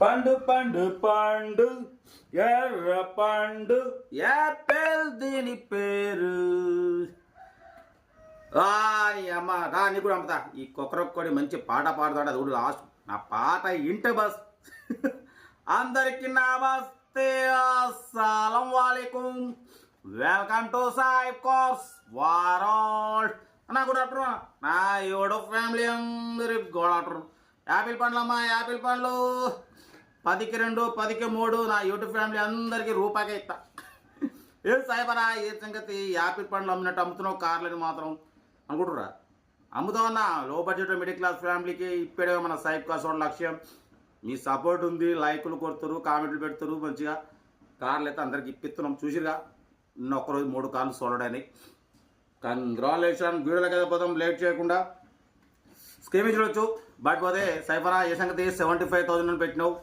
పండు పండు పండు ఎర్ర పండు యాపిల్ దీని పేరు. ఆయ్ అమ్మ రా నీ కూడా అమ్ముతా ఈ కుక్కరొక్కడి మంచి పాట పాడతాడు అది కూడా లాస్ట్. నా పాట ఇంట బస్. అందరికి నమస్తే అస్సలం వాలేకుం వెల్కమ్ టు సాయి కోర్స్ వారాల్ అన్న గుడ్ ఆఫ్టర్నూన్ నా యోడో ఫ్యామిలీ అందరికి గుడ్ ఆఫ్టర్నూన్. యాపిల్ పండ్లమ్మా యాపిల్ పండ్లు. పదికి రెండు పదికి మూడు నా యూట్యూబ్ ఫ్యామిలీ అందరికీ రూపాయికే ఇస్తా. ఏ సాయిబరా ఏ సంగతి? యాపిల్ పండ్లు అమ్మినట్టు అమ్ముతున్నావు కార్లని మాత్రం. అనుకుంటురా అమ్ముతామన్నా లో బడ్జెట్ మిడిల్ క్లాస్ ఫ్యామిలీకి ఇప్పుడే మన సైబ్ కాస్ లక్ష్యం. మీ సపోర్ట్ ఉంది లైకులు కొడుతురు కామెంట్లు పెడుతురు మంచిగా. కార్లు అయితే అందరికి ఇప్పిస్తున్నాం చూసిరుగా నిన్న ఒక్కరోజు మూడు కార్లు చూడడానికి కంగ్రాచులేషన్ వీడియోలో కదా పోతాం లేట్ చేయకుండా. స్కీమ్ బట్ పోతే సైఫరా ఏ సంగతి? సెవెంటీ ఫైవ్ థౌసండ్ అని పెట్టినావు.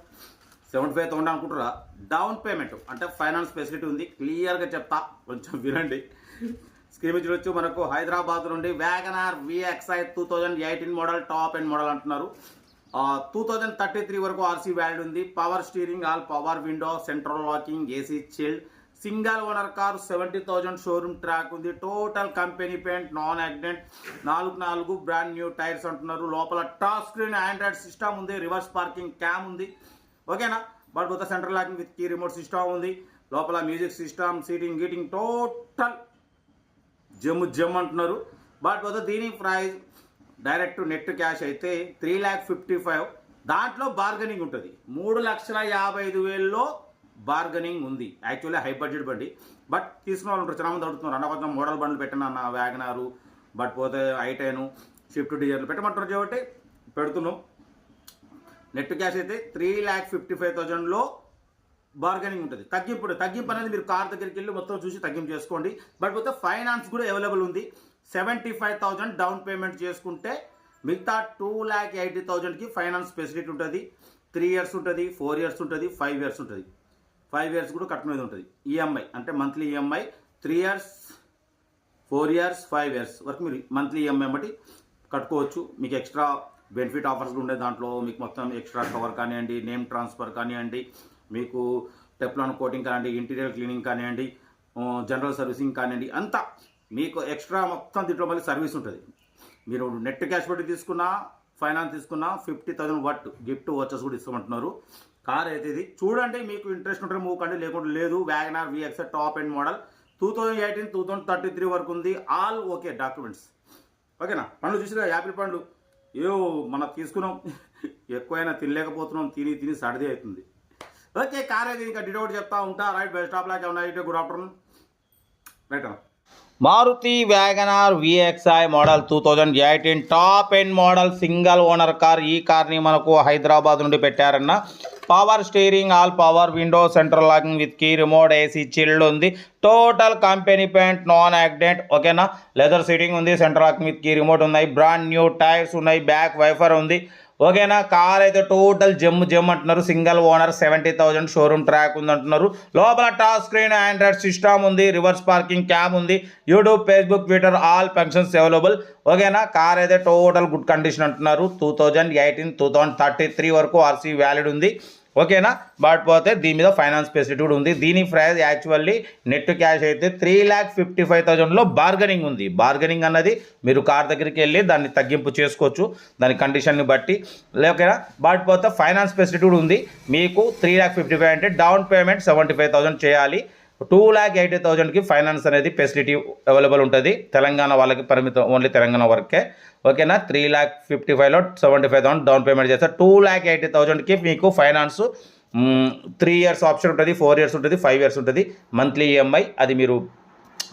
సెవెంటీ ఫైవ్ థౌసండ్ అనుకుంటారా డౌన్ పేమెంట్ అంటే ఫైనాన్స్ ఫెసిలిటీ ఉంది. క్లియర్గా చెప్తా. కొంచెం వినండి. స్క్రీన్ మీద చూడొచ్చు మనకు హైదరాబాద్ నుండి Wagon R VXI two thousand eighteen model top end model అంటున్నారు. టూ థౌజండ్ థర్టీ త్రీ వరకు ఆర్సీ వ్యాల్యూ ఉంది. Power steering all power window central locking AC chilled single owner car seventy thousand showroom track ఉంది. Total company paint non accident నాలుగు నాలుగు brand new tyres అంటున్నారు. లోపల touch screen Android system ఉంది. Reverse parking cam ఉంది. ఓకేనా? But కొత్త central locking with key remote system ఉంది. లోపల మ్యూజిక్ సిస్టమ్ సీటింగ్ గీటింగ్ టోటల్ జమ్ము జమ్ అంటున్నారు. బట్ పోతే దీని ప్రైస్ డైరెక్ట్ నెట్ క్యాష్ అయితే త్రీ ల్యాక్ ఫిఫ్టీ ఫైవ్. దాంట్లో బార్గెనింగ్ ఉంటుంది. మూడు లక్షల యాభై ఐదు వేల్లో బార్గెనింగ్ ఉంది. యాక్చువల్లీ హై బడ్జెట్ బండి. బట్ తీసుకున్న వాళ్ళు ఉంటారు. చాలా మంది అడుగుతున్నారు. అన్న కొంచెం మోడల్ బండ్లు పెట్టిన అన్న? వ్యాగనారు బట్ పోతే ఐటైను షిఫ్ట్ డిజైన్లు పెట్టమంటున్నారు. కాబట్టి పెడుతున్నాం. నెట్ క్యాష్ అయితే త్రీ ల్యాక్ ఫిఫ్టీ ఫైవ్ థౌజండ్లో బార్గెనింగ్ ఉంటుంది. తగ్గింపు తగ్గింపు అనేది మీరు కార్ దగ్గరికి వెళ్ళి మొత్తం చూసి తగ్గింపు చేసుకోండి. బట్ పోతే ఫైనాన్స్ కూడా అవైలబుల్ ఉంది. Seventy five thousand down payment చేసుకుంటే మిగతా టూ ల్యాక్ ఎయిటీ థౌజండ్కి ఫైనాన్స్ ఫెసిలిటీ ఉంటుంది. త్రీ ఇయర్స్ ఉంటుంది ఫోర్ ఇయర్స్ ఉంటుంది ఫైవ్ ఇయర్స్ ఉంటుంది. ఫైవ్ ఇయర్స్ కూడా కట్టుకునేది ఉంటుంది. ఈఎంఐ అంటే monthly EMI three years four years five years వరకు మీరు మంత్లీ ఈఎంఐ బట్టి కట్టుకోవచ్చు. మీకు ఎక్స్ట్రా బెనిఫిట్ ఆఫర్స్ ఉండే దాంట్లో మీకు మొత్తం ఎక్స్ట్రా కవర్ కానివ్వండి నేమ్ ట్రాన్స్ఫర్ కానివ్వండి మీకు టెప్లాన్ కోటింగ్ కానివ్వండి ఇంటీరియర్ క్లీనింగ్ కానివ్వండి జనరల్ సర్వీసింగ్ కానివ్వండి అంతా మీకు ఎక్స్ట్రా మొత్తం దీంట్లో మళ్ళీ సర్వీస్ ఉంటుంది. మీరు నెట్ క్యాష్ పెట్టి తీసుకున్నా ఫైనాన్స్ తీసుకున్నా ఫిఫ్టీ థౌసండ్ వట్ గిఫ్ట్ వచ్చేసి కూడా ఇస్తామంటున్నారు. కార్ అయితే ఇది. చూడండి మీకు ఇంట్రెస్ట్ ఉంటే మూవ్ కండి లేకుంటే లేదు. Wagon R VX top end model. Two thousand eighteen two thousand thirty three వరకు ఉంది. All okay documents. ఓకేనా? పండ్లు చూసిరా యాపిల్ పండ్లు. ఏవో మనం తీసుకున్నాం. ఎక్కువైనా తినలేకపోతున్నాం. తిని తిని సర్ది అవుతుంది. ఓకే కార్ అయితే ఇంకా డిటౌట్ చెప్తా ఉంటా. రైట్ బెస్ట్ ఆఫ్ లాక్ ఉన్నాయి. Good afternoon. రైట్ అన్న. Maruti Wagon R VXI model two thousand eighteen top end model single owner car. ఈ కార్ని మనకు హైదరాబాద్ నుండి పెట్టారన్న. Power steering all power window central locking with key remote AC chilled ఉంది. Total company paint non accident ఓకేనా leather seating ఉంది central locking with key remote ఉన్నాయి. Brand new tyres ఉన్నాయి back wiper ఉంది. ఓకేనా? కార్ అయితే టోటల్ జమ్ జమ్ అంటున్నారు. Single owner seventy thousand showroom track ఉంది అంటున్నారు లోపల టాచ్ స్క్రీన్ ఆండ్రాయిడ్ సిస్టమ్ ఉంది రివర్స్ పార్కింగ్ క్యాబ్ ఉంది YouTube Facebook Twitter all functions available. ఓకేనా? కార్ అయితే టోటల్ గుడ్ కండిషన్ అంటున్నారు. Two thousand eighteen two thousand thirty three వరకు ఆర్సీ వ్యాలిడ్ ఉంది. ఓకేనా? బట్ పోతే దీని మీద ఫైనాన్స్ ఫెసిలిటీ కూడా ఉంది. దీని ప్రైస్ యాక్చువల్లీ నెట్ క్యాష్ అయితే త్రీ ల్యాక్ ఫిఫ్టీ ఫైవ్ థౌజండ్లో బార్గెనింగ్ ఉంది. బార్గెనింగ్ అన్నది మీరు కార్ దగ్గరికి వెళ్ళి దాన్ని తగ్గింపు చేసుకోవచ్చు. దాని కండిషన్ని బట్టి. ఓకేనా? బట్ పోతే ఫైనాన్స్ ఫెసిలిటీ కూడా ఉంది. మీకు త్రీ ల్యాక్ ఫిఫ్టీ ఫైవ్ అంటే down payment seventy five thousand చేయాలి. టూ ల్యాక్ ఎయిటీ థౌజండ్కి ఫైనాన్స్ అనేది ఫెసిలిటీ అవైలబుల్ ఉంటుంది. తెలంగాణ వాళ్ళకి పరిమితం ఓన్లీ తెలంగాణ వరకే. ఓకేనా? త్రీ ల్యాక్ ఫిఫ్టీ ఫైవ్లో seventy five thousand down payment చేస్తారు. టూ ల్యాక్ ఎయిటీ థౌజండ్కి మీకు ఫైనాన్స్ త్రీ ఇయర్స్ ఆప్షన్ ఉంటుంది ఫోర్ ఇయర్స్ ఉంటుంది ఫైవ్ ఇయర్స్ ఉంటుంది. మంత్లీ ఈఎంఐ అది మీరు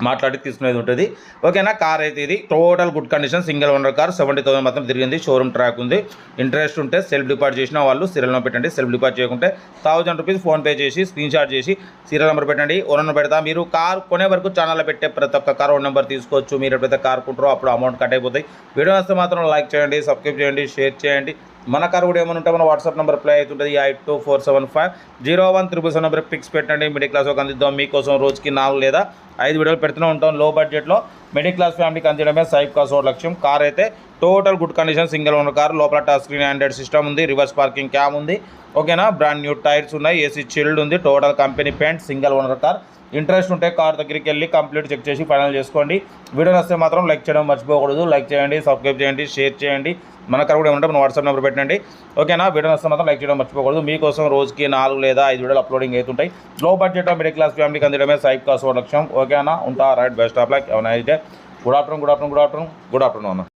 మాట్లాడి తీసుకునేది ఉంటుంది. ఓకేనా? కార్ అయితే ఇది. Total good condition single owner car seventy thousand మాత్రం తిరిగింది. షోరూమ్ ట్రాక్ ఉంది. ఇంట్రెస్ట్ ఉంటే సెల్ఫ్ డిపాజిట్ చేసిన వాళ్ళు సీరియల్ నెంబర్ పెట్టండి. సెల్ఫ్ డిపాజిట్ చేయకుంటే థౌసండ్ రూపీస్ ఫోన్పే చేసి స్క్రీన్ షాట్ చేసి సీరియల్ నెంబర్ పెట్టండి. ఓనర్ నెంబర్ పెడతా. మీరు కార్ కొనే వరకు ఛానల్లో పెట్టే ప్రతి ఒక్క కార్ ఓన్ నెంబర్ తీసుకోవచ్చు. మీరు ఎప్పుడైతే కార్ కొంటారో అప్పుడు అమౌంట్ కట్ అయిపోతాయి. వీడియో వస్తే మాత్రం లైక్ చేయండి సబ్స్క్రైబ్ చేయండి షేర్ చేయండి. మన కారు కూడా ఏమైనా ఉంటే మన వాట్సాప్ నెంబర్ ప్లే అవుతుంటుంది. Eight two four seven five zero one triple seven number pics పెట్టండి. మిడిల్ క్లాస్ ఒక అందిద్దాం. మీకోసం రోజుకి నాలుగు లేదా ఐదు వీడియోలు పెడుతూనే ఉంటాం. లో బడ్జెట్లో మిడిల్ క్లాస్ ఫ్యామిలీకి అందించడమే సైబ్ కాస్ లక్ష్యం. కార్ అయితే total good condition single owner car. లోపల టచ్ స్క్రీన్ ఆండ్రాయిడ్ సిస్టమ్ ఉంది. రివర్స్ పార్కింగ్ క్యామ్ ఉంది. ఓకేనా? బ్రాండ్ న్యూ టైర్స్ ఉన్నాయి. ఏసీ చిల్డ్ ఉంది. Total company paint single owner car. Interest ఉంటే కార్ దగ్గరికి వెళ్ళి కంప్లీట్ చెక్ చేసి ఫైనల్ చేసుకోండి. వీడియో నచ్చితే మాత్రం లైక్ చేయడం మర్చిపోకూడదు. లైక్ చేయండి సబ్స్క్రైబ్ చేయండి షేర్ చేయండి. మన కార్ కూడా ఏమంటే మన వాట్సాప్ నెంబర్ పెట్టండి. ఓకేనా? వీడియో నచ్చితే మాత్రం లైక్ చేయడం మర్చిపోకూడదు. మీకోసం రోజుకి నాలుగు లేదా ఐదు వీడియోలు అప్లోడింగ్ అవుతుంటాయి. లో బడ్జెట్ మిడిల్ క్లాస్ ఫ్యామిలీకి అందడమే సైక్ కాస్ట్ లక్ష్యం. ఓకేనా? ఉంటా రైట్ బెస్ట్ ఆఫ్ లైక్. ఏమైనా అయితే good afternoon good afternoon good afternoon good afternoon అన్న.